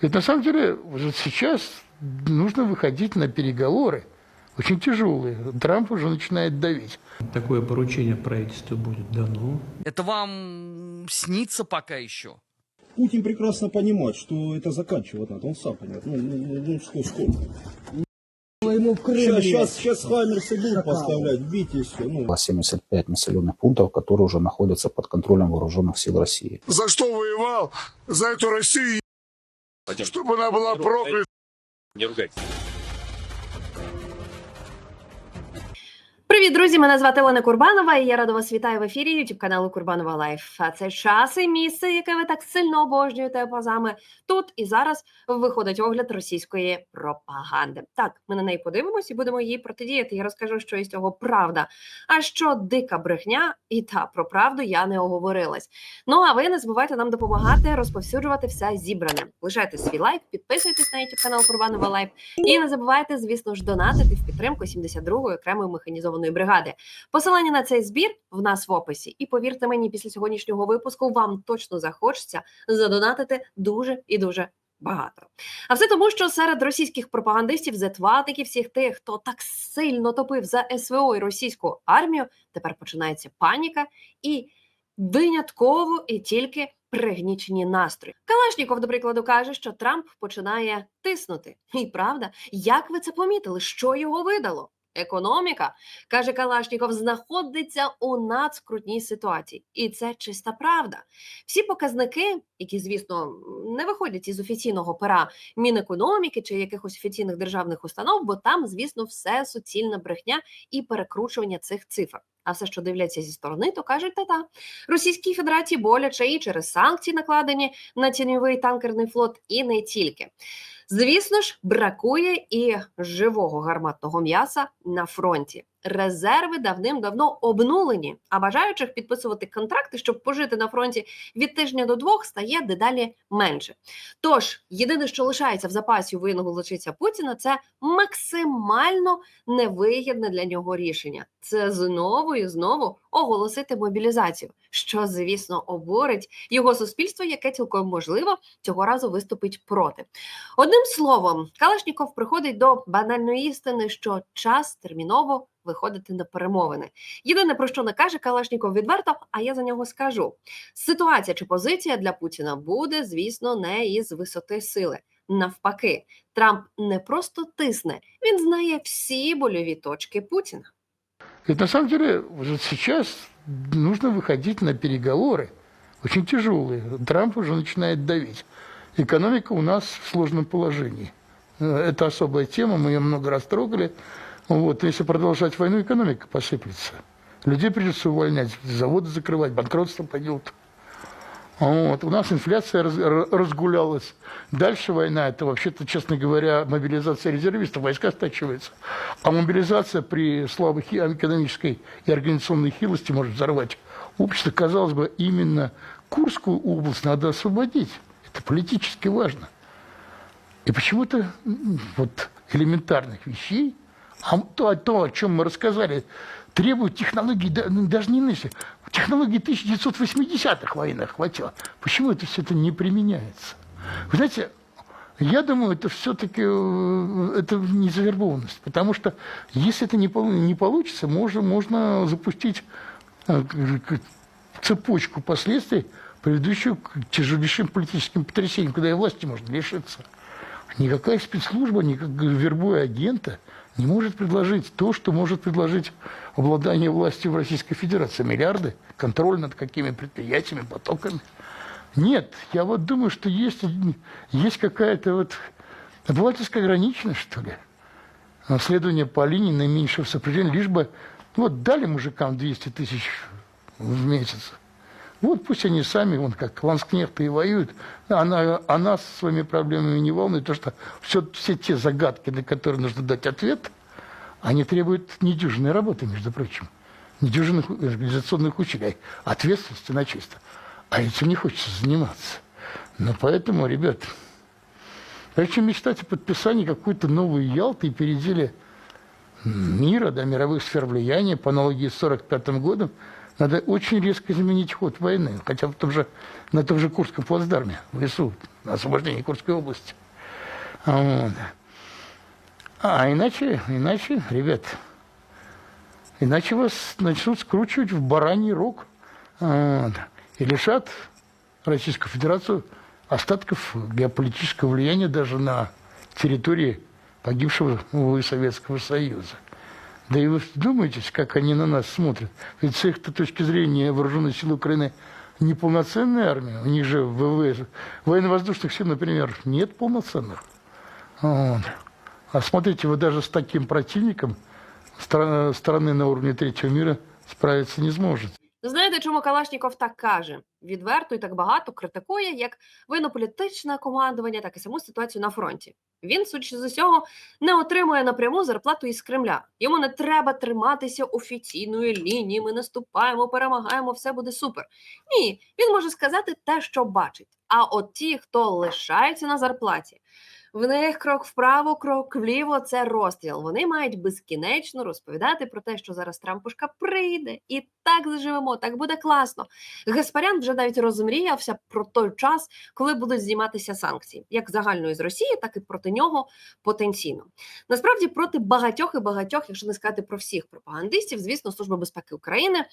Ведь на самом деле уже сейчас нужно выходить на переговоры, очень тяжелые. Трамп уже начинает давить. Такое поручение правительству будет дано. Это вам снится пока еще? Путин прекрасно понимает, что это заканчивать надо. Он сам понимает. Ну, ну, ну, ну, что, сколько? Ему в Крым Сейчас, сейчас, сейчас Хаймерсы будут поставлять, бейте и все. Ну, 75 населенных пунктов, которые уже находятся под контролем вооруженных сил России. за что воевал, за эту Россию, чтобы она была проклята. Привіт, друзі! Мене звати Олена Курбанова, і я рада вас вітаю в ефірі Ютуб каналу Курбанова Лайф. А це час і місце, яке ви так сильно обожнюєте позами. Тут і зараз виходить огляд російської пропаганди. Так, ми на неї подивимося і будемо їй протидіяти. Я розкажу, що із цього правда. А що дика брехня, і та про правду я не оговорилась. Ну а ви не забувайте нам допомагати розповсюджувати все зібране. Лишайте свій лайк, підписуйтесь на YouTube канал Курбанова Лайф. І не забувайте, звісно ж, донатити в підтримку 72-ї окремої механізованої бригади. Посилання на цей збір в нас в описі. І повірте мені, після сьогоднішнього випуску вам точно захочеться задонатити дуже і дуже. Багато, а все тому, що серед російських пропагандистів, зетватиків, всіх тих, хто так сильно топив за СВО і російську армію, тепер починається паніка і винятково і тільки пригнічені настрої. Калашніков, до прикладу, каже, що Трамп починає тиснути. І правда, як ви це помітили? Що його видало? Економіка, каже Калашніков, знаходиться у надскрутній ситуації, і це чиста правда. Всі показники, які, звісно, не виходять із офіційного пера Мінекономіки чи якихось офіційних державних установ, бо там, звісно, все суцільна брехня і перекручування цих цифр. А все, що дивляться зі сторони, то кажуть, та-та. Російській Федерації боляче і через санкції, накладені на тіньовий танкерний флот, і не тільки. Звісно ж, бракує і живого гарматного м'яса на фронті. Резерви давним-давно обнулені, а бажаючих підписувати контракти, щоб пожити на фронті від тижня до двох, стає дедалі менше. Тож, єдине, що лишається в запасі у воєнного злочинця Путіна, це максимально невигідне для нього рішення. Це знову і знову оголосити мобілізацію, що, звісно, обурить його суспільство, яке цілком можливо цього разу виступить проти. Одним словом, Калашніков приходить до банальної істини, що час терміново виходити на перемовини. Єдине про що не каже Калашніков відверто, а я за нього скажу: ситуація чи позиція для Путіна буде, звісно, не із висоти сили. Навпаки, Трамп не просто тисне, він знає всі больові точки Путіна. Ведь на самом деле уже сейчас нужно выходить на переговоры, очень тяжелые. Трамп уже начинает давить. Экономика у нас в сложном положении. Э, Это особая тема, мы ее много раз трогали. Вот, если продолжать войну, экономика посыплется. Людей придется увольнять, заводы закрывать, банкротство пойдет. Вот. У нас инфляция разгулялась. Дальше война, это вообще-то, честно говоря, мобилизация резервистов, войска стачиваются. А мобилизация при слабой экономической и организационной хилости может взорвать общество. Казалось бы, именно Курскую область надо освободить. Это политически важно. И почему-то вот элементарных вещей, а то, то, о чем мы рассказали, требуют технологий, ну, даже не нынешних, технологий 1980-х военных хватило. Почему это все это не применяется? Вы знаете, я думаю, это все-таки это не завербованность, потому что если это не, не получится, можно, можно запустить э, цепочку последствий, приведущую к тяжелейшим политическим потрясениям, когда и власти можно лишиться. Никакая спецслужба, никак, вербуя агента, не может предложить то, что может предложить обладание властью в Российской Федерации. Миллиарды, контроль над какими предприятиями, потоками. Нет, я вот думаю, что есть, есть какая-то вот обывательская ограниченность, что ли. Следование по линии наименьшего сопряжения, лишь бы ну, вот дали мужикам 200 тысяч в месяц. Вот пусть они сами, вон как ланскнехты и воюют, а, она, а нас своими проблемами не волнует, то что все, все те загадки, на которые нужно дать ответ, они требуют недюжинной работы, между прочим, недюжинных организационных усилий, ответственности на чисто. А этим не хочется заниматься. Но поэтому, ребят, прежде чем мечтать о подписании какой-то новой Ялты и переделе мира, да, мировых сфер влияния по аналогии с 1945 годом, Надо очень резко изменить ход войны, хотя в том же, на том же Курском плацдарме, в лесу, на освобождении Курской области. Вот. А иначе, иначе, ребят, иначе вас начнут скручивать в бараний рог вот, и лишат Российскую Федерацию остатков геополитического влияния даже на территории погибшего увы, Советского Союза. Да и вы думаетесь, как они на нас смотрят? Ведь с их точки зрения вооруженные силы Украины неполноценная армия. У них же ВВС, военно-воздушных сил, например, нет полноценных. Вот. А смотрите, вы даже с таким противником стра- страны на уровне третьего мира справиться не сможете. Знаєте, чому Калашніков так каже? Відверто і так багато критикує як воєнно-політичне командування, так і саму ситуацію на фронті. Він, судячи з усього, не отримує напряму зарплату із Кремля. Йому не треба триматися офіційної лінії. Ми наступаємо, перемагаємо, все буде супер. Ні, він може сказати те, що бачить. А от ті, хто лишається на зарплаті, в них крок вправо, крок вліво це розстріл. Вони мають безкінечно розповідати про те, що зараз Трампушка прийде, і так заживемо, так буде класно. Гаспарян вже навіть розмріявся про той час, коли будуть зніматися санкції, як загальної з Росії, так і проти нього потенційно. Насправді проти багатьох і багатьох, якщо не сказати про всіх пропагандистів, звісно, Служба безпеки України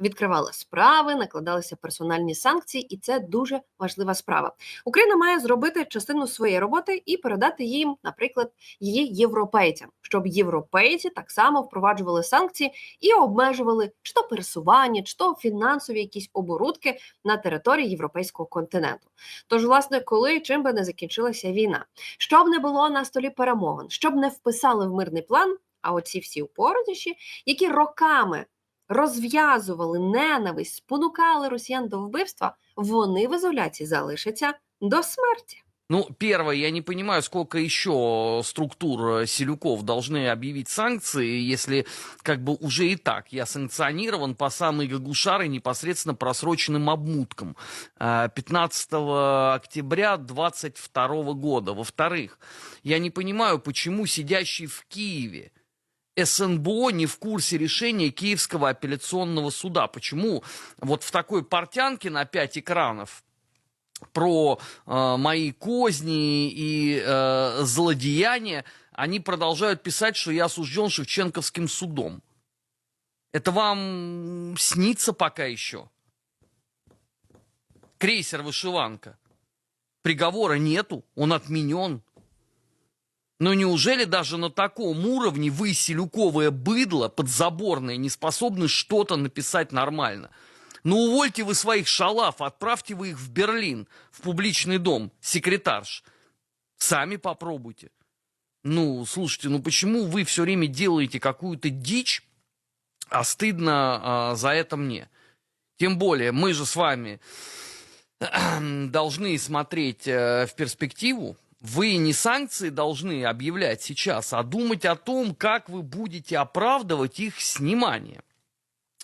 відкривала справи, накладалися персональні санкції, і це дуже важлива справа. Україна має зробити частину своєї роботи і передати їм, наприклад, її європейцям, щоб європейці так само впроваджували санкції і обмежували чи то пересування, чи то фінансові якісь оборудки на території європейського континенту. Тож, власне, коли чим би не закінчилася війна, щоб не було на столі перемовин, щоб не вписали в мирний план, а оці всі упоротіші, які роками розв'язували ненависть, спонукали росіян до вбивства, вони в ізоляції залишаться до смерті. Ну, первое, я не понимаю, сколько еще структур э, Селюков должны объявить санкции, если как бы уже и так я санкционирован по самой Гагушары непосредственно просроченным обмуткам э, 15 октября 2022 года. Во-вторых, я не понимаю, почему сидящий в Киеве СНБО не в курсе решения Киевского апелляционного суда. Почему вот в такой портянке на пять экранов про э, мои козни и э, злодеяния, они продолжают писать, что я осужден Шевченковским судом. Это вам снится пока еще? Крейсер «Вышиванка». Приговора нету, он отменен. Но неужели даже на таком уровне вы, селюковое быдло, подзаборное, не способны что-то написать нормально? Ну увольте вы своих шалав, отправьте вы их в Берлин, в публичный дом, секретарш. Сами попробуйте. Ну, слушайте, ну почему вы все время делаете какую-то дичь, а стыдно а, за это мне? Тем более, мы же с вами должны смотреть э, в перспективу. Вы не санкции должны объявлять сейчас, а думать о том, как вы будете оправдывать их снимание.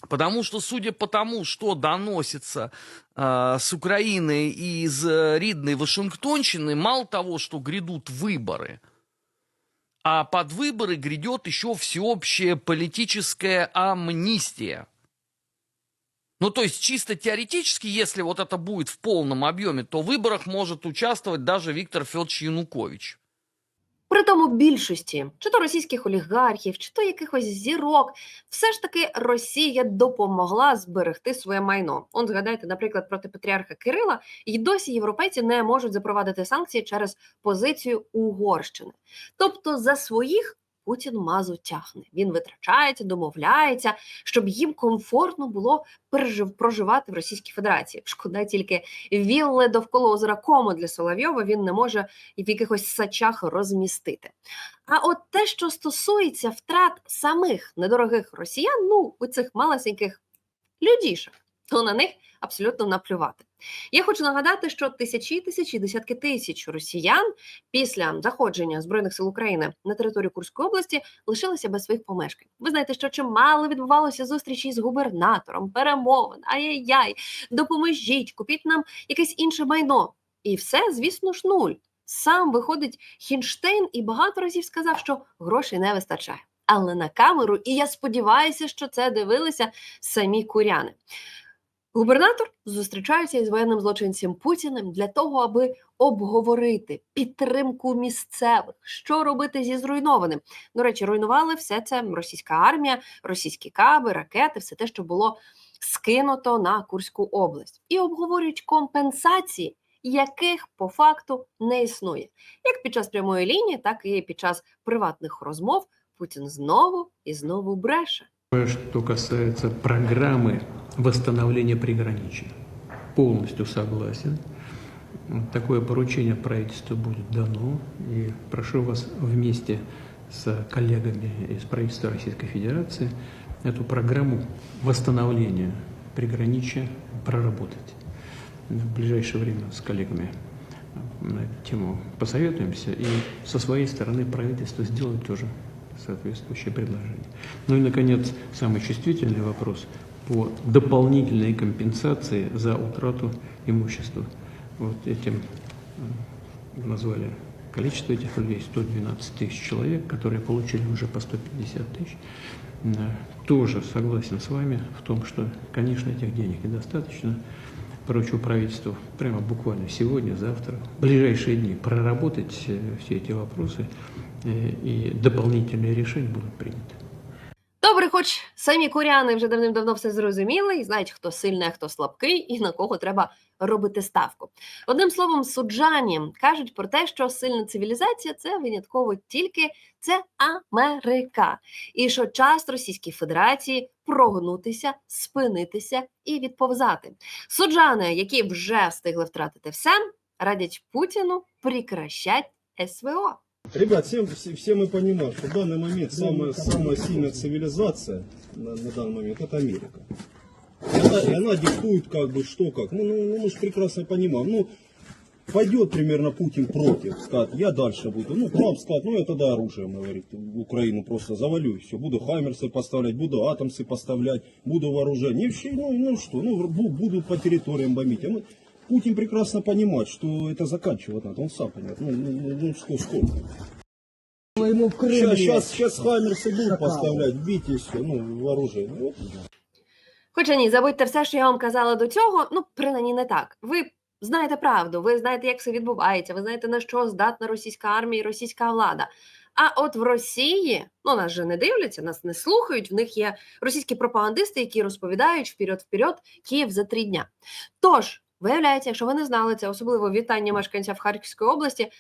Потому что, судя по тому, что доносится э, с Украины и из э, Ридной Вашингтонщины, мало того, что грядут выборы, а под выборы грядет еще всеобщая политическая амнистия. Ну, то есть, чисто теоретически, если вот это будет в полном объеме, то в выборах может участвовать даже Виктор Федорович Янукович. При тому більшості, чи то російських олігархів, чи то якихось зірок, все ж таки Росія допомогла зберегти своє майно. Он згадайте, наприклад, проти патріарха Кирила, і досі європейці не можуть запровадити санкції через позицію Угорщини. Тобто за своїх Путін мазу тягне. Він витрачається, домовляється, щоб їм комфортно було пережив проживати в Російській Федерації. Шкода тільки вілли довкола озера Комо для Соловйова він не може в якихось сачах розмістити. А от те, що стосується втрат самих недорогих росіян, ну у цих малесеньких людішок, то на них абсолютно наплювати. Я хочу нагадати, що тисячі тисячі, десятки тисяч росіян після заходження збройних сил України на територію Курської області лишилися без своїх помешкань. Ви знаєте, що чимало відбувалося зустрічі з губернатором, перемовин, ай-яй-яй, допоможіть, купіть нам якесь інше майно. І все, звісно ж, нуль. Сам виходить Хінштейн і багато разів сказав, що грошей не вистачає. але на камеру. І я сподіваюся, що це дивилися самі куряни. Губернатор зустрічається із воєнним злочинцем Путіним для того, аби обговорити підтримку місцевих, що робити зі зруйнованим. До речі, руйнували все це російська армія, російські каби, ракети, все те, що було скинуто на Курську область, і обговорюють компенсації, яких по факту не існує. Як під час прямої лінії, так і під час приватних розмов Путін знову і знову бреше. Что касается программы восстановления приграничия, полностью согласен. Такое поручение правительству будет дано. И прошу вас вместе с коллегами из правительства Российской Федерации эту программу восстановления приграничия проработать. В ближайшее время с коллегами на эту тему посоветуемся и со своей стороны правительство сделает тоже соответствующее предложение. Ну и, наконец, самый чувствительный вопрос по дополнительной компенсации за утрату имущества. Вот этим э, назвали количество этих людей 112 тысяч человек, которые получили уже по 150 тысяч. Э, Тоже согласен с вами в том, что, конечно, этих денег недостаточно. Поручу правительству прямо буквально сегодня, завтра, в ближайшие дни проработать э, все эти вопросы, и дополнительные решения будут приняты. Самі куряни вже давним-давно все зрозуміли і знають, хто сильний, а хто слабкий, і на кого треба робити ставку. Одним словом, суджані кажуть про те, що сильна цивілізація це винятково тільки це Америка, і що час Російській Федерації прогнутися, спинитися і відповзати. Суджани, які вже встигли втратити все, радять Путіну прекращать СВО. Ребят, все, все, все мы понимаем, что в данный момент самая, самая сильная цивилизация на, на данный момент это Америка. И она, и она диктует как бы что как. Ну, ну, ну, мы же прекрасно понимаем. Ну, пойдет примерно Путин против, скажет, я дальше буду. Ну, Трамп скажет, ну я тогда оружием, говорит, Украину просто завалю и все. Буду хаймерсы поставлять, буду атомсы поставлять, буду вооружение. И все, ну, ну что, ну бу- будут по территориям бомбить. А мы- Путин прекрасно понимает, что это заканчивать надо, он сам понимает. Ну, ну, ну, ну, что, сколько? Ему в Крым. Сейчас, лезть. сейчас, сейчас хаймерсы будут Шакалы. поставлять, бить и все, ну, вооружение. Ну, вот. Хоча ні, забудьте все, що я вам казала до цього. Ну, принаймні не так. Ви знаєте правду, ви знаєте, як все відбувається, ви знаєте, на що здатна російська армія і російська влада. А от в Росії, ну нас же не дивляться, нас не слухають. В них є російські пропагандисти, які розповідають вперед-вперед Київ за три дня. Тож, виявляється, якщо ви не знали це, особливо вітання мешканця в Харківської області.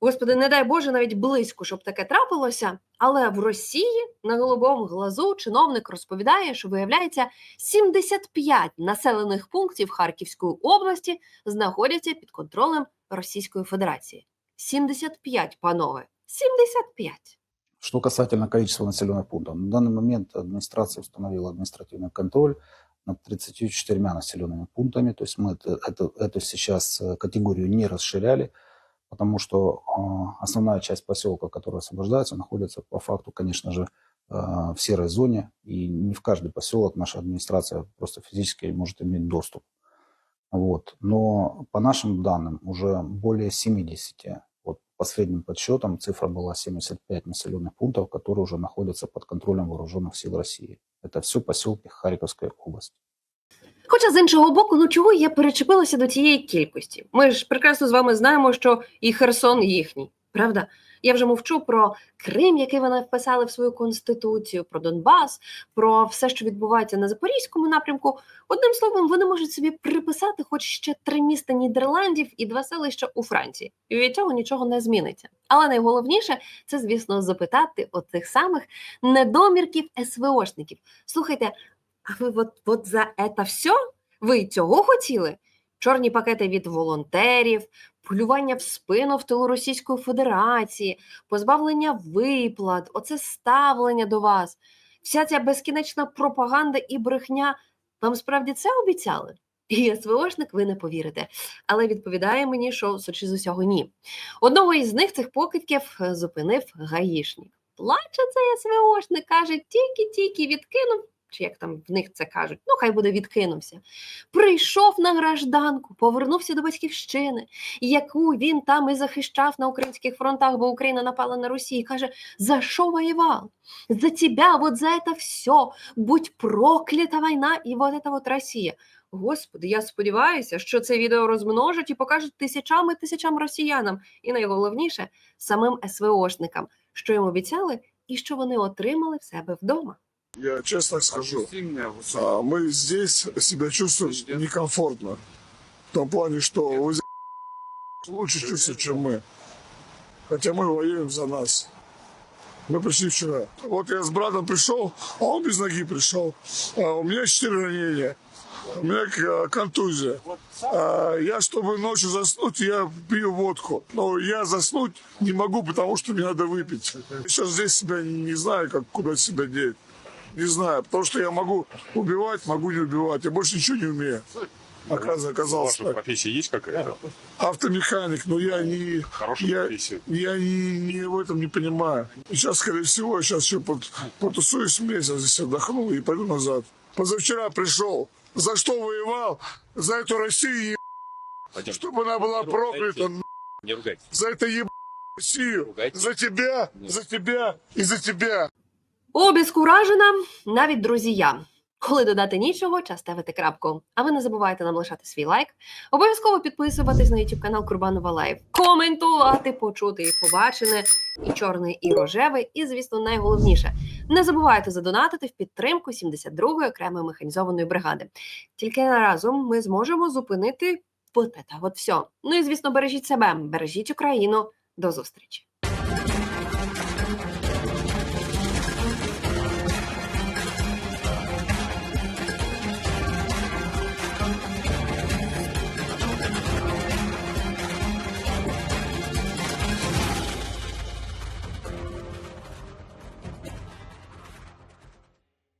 Господи, не дай Боже, навіть близько, щоб таке трапилося. Але в Росії на голубому глазу чиновник розповідає, що виявляється, 75 населених пунктів Харківської області знаходяться під контролем Російської Федерації. 75, панове, 75. Что касательно количества населенных пунктов. На данный момент администрация установила административный контроль над 34 населенными пунктами. То есть мы это, это, эту сейчас э, категорию не расширяли, потому что э, основная часть поселка, которая освобождается, находится по факту, конечно же, э, в серой зоне. И не в каждый поселок наша администрация просто физически может иметь доступ. Вот. Но по нашим данным уже более 70 вот последним подсчетам цифра была 75 населенных пунктов, которые уже находятся под контролем вооруженных сил России. Это все поселки Харьковской области. Хоча з іншого боку, ну чого я перечепилася до цієї кількості? Ми ж прекрасно з вами знаємо, що і Херсон їхній, правда? Я вже мовчу про Крим, який вони вписали в свою конституцію, про Донбас, про все, що відбувається на Запорізькому напрямку. Одним словом, вони можуть собі приписати хоч ще три міста Нідерландів і два селища у Франції, і від цього нічого не зміниться. Але найголовніше це, звісно, запитати тих самих недомірків СВОшників. Слухайте, а ви от, от за це все? Ви цього хотіли? Чорні пакети від волонтерів, полювання в спину в тилу Російської Федерації, позбавлення виплат, оце ставлення до вас, вся ця безкінечна пропаганда і брехня. Вам справді це обіцяли? І СВОшник ви не повірите. Але відповідає мені, що сочі з усього ні. Одного із них цих покидьків е, зупинив гаїшник. Плаче цей СВОшник, каже, тільки-тільки відкинув чи як там в них це кажуть, ну хай буде відкинувся. Прийшов на гражданку, повернувся до батьківщини, яку він там і захищав на українських фронтах, бо Україна напала на Росію. і Каже: за що воював? За тебя, вот за это все. Будь проклята війна і вот это вот Росія. Господи, я сподіваюся, що це відео розмножать і покажуть тисячам і тисячам росіянам, і найголовніше самим СВОшникам, що їм обіцяли і що вони отримали в себе вдома. Я честно скажу, а, мы здесь себя чувствуем некомфортно. В том плане, что вы лучше чувствуете, чем мы. Хотя мы воюем за нас. Мы пришли вчера. Вот я с братом пришел, а он без ноги пришел. А у меня четыре ранения. У меня к- контузия. А я, чтобы ночью заснуть, я пью водку. Но я заснуть не могу, потому что мне надо выпить. Сейчас здесь себя не знаю, как куда себя деть. Не знаю, потому что я могу убивать, могу не убивать. Я больше ничего не умею. Оказывается, оказалось Ваша так. профессия есть какая-то? Автомеханик, но я не, Хорошая я, профессия. я не, не в этом не понимаю. Сейчас, скорее всего, сейчас еще под, потусуюсь месяц, здесь отдохну и пойду назад. Позавчера пришел. За что воевал? За эту Россию, е- Вадим, чтобы она была проклята. не ругайтесь. За это еб... Россию. За тебя, за тебя и за тебя. Обіскуражена навіть друзія. Коли додати нічого, час ставити крапку. А ви не забувайте нам лишати свій лайк. Обов'язково підписуватись на YouTube канал Курбанова Лайв, коментувати, почути і побачене, і чорне, і рожеве. І, звісно, найголовніше, не забувайте задонатити в підтримку 72-ї окремої механізованої бригади. Тільки разом ми зможемо зупинити от це от все. Ну і звісно, бережіть себе, бережіть Україну. До зустрічі.